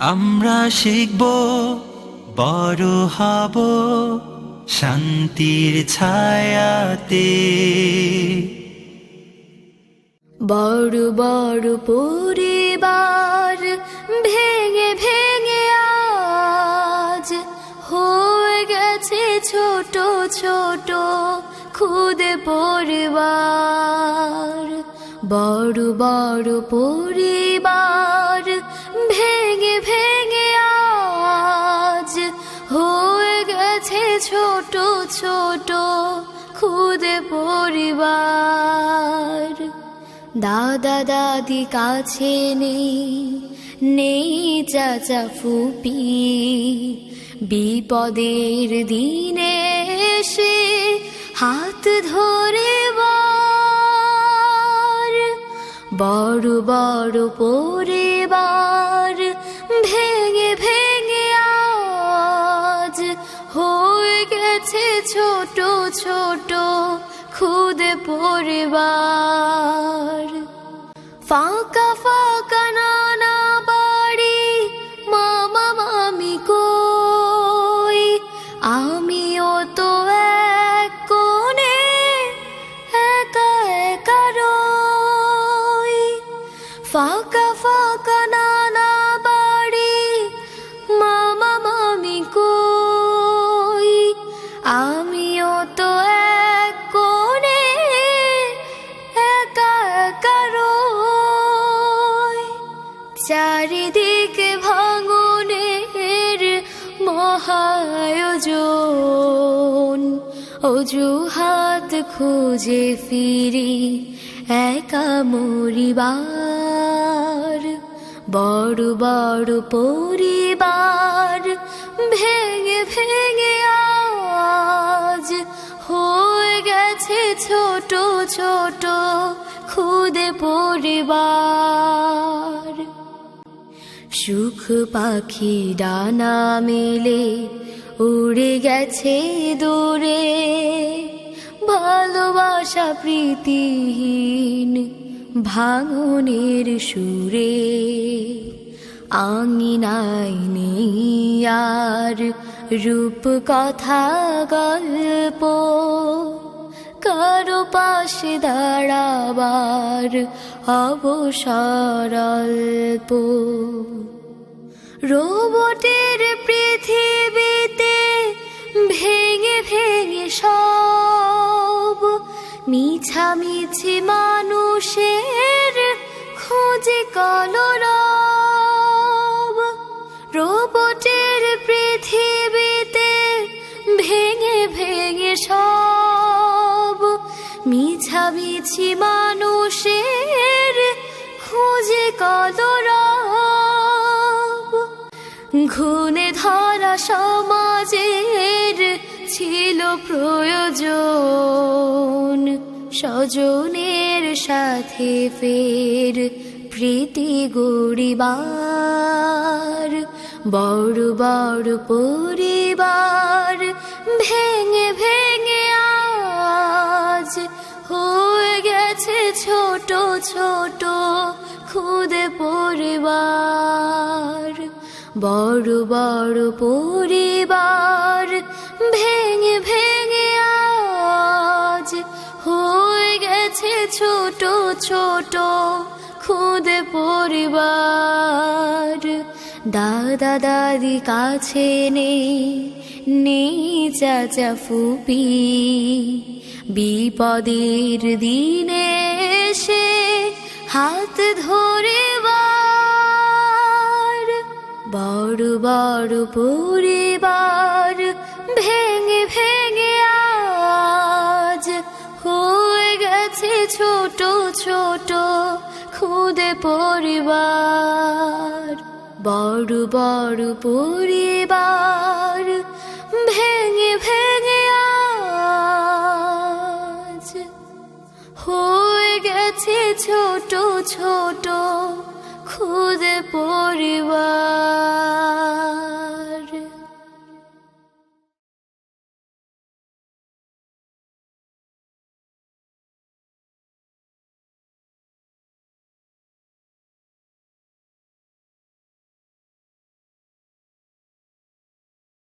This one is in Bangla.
আমরা শিখব, বড় হব শান্তির ছায়াতে। বড় বড় পরিবার, ভেঙে ভেঙে আজ হয়ে গেছে ছোট ছোট খুদে পরিবার। বড় বড় পরিবার ছোট খুদে পরিবার। দাদা দাদি কাছে নেই নেই চাচা ফুপি। বিপদের দিনে এসে হাত ধরে বড় বড় পরিবার ভেঙে ভেঙে গেছে ছোট ছোট খুদে পরিবার। ফাঁকা ফাঁকা নানা বাড়ি, মামা, মামি কই? আমিও তো এক কোণে একা একা রই। ফাঁকা চারিদিকে ভাঙনের মহায়োজন। অজুহাত খুঁজে ফিরি একা মরিবার। বড় বড় পরিবার ভেঙে ভেঙে আজ হয়ে গেছে ছোট ছোট খুদে পরিবার। সুখ পাখি ডানা মেলে, উড়ে গেছে দূরে। ভালোবাসা প্রীতিহীন ভাঙনের সুরে। আঙিনাই নেই আর রূপ কথা গল্প। কারও পাশে দাঁড়াবার অবসর অল্প। রোবটের পৃথিবীতে ভেঙে ভেঙে সব মিছামিছি মানুষের খোঁজে কলরব। রোবটের পৃথিবীতে মিছামিছি মানুষের খুঁজে কলরব। ঘুনে ধরা সমাজের ছিল প্রয়োজন। স্বজনের সাথে ফের প্রীতি গড়িবার। বড় বড় পরিবার ভেঙে ভেঙে আজ ছোট ছোট খুদে পরিবার, বড় বড় পরিবার, ভেঙে ভেঙে আজ হয়ে গেছে ছোট ছোট খুদে পরিবার। দাদা, দাদি কাছে নেই নেই চাচা ফুপি, বিপদের দিনে হাত ধরে বার বড় বড় পরিবার ভেঙে ভেঙে আজ হয়ে গেছে ছোট ছোট খুদে পরিবার। বড় বড় পরিবার ভেঙে ভেঙে আজ হয়ে গেছে ছোট ছোট খুদে পরিবার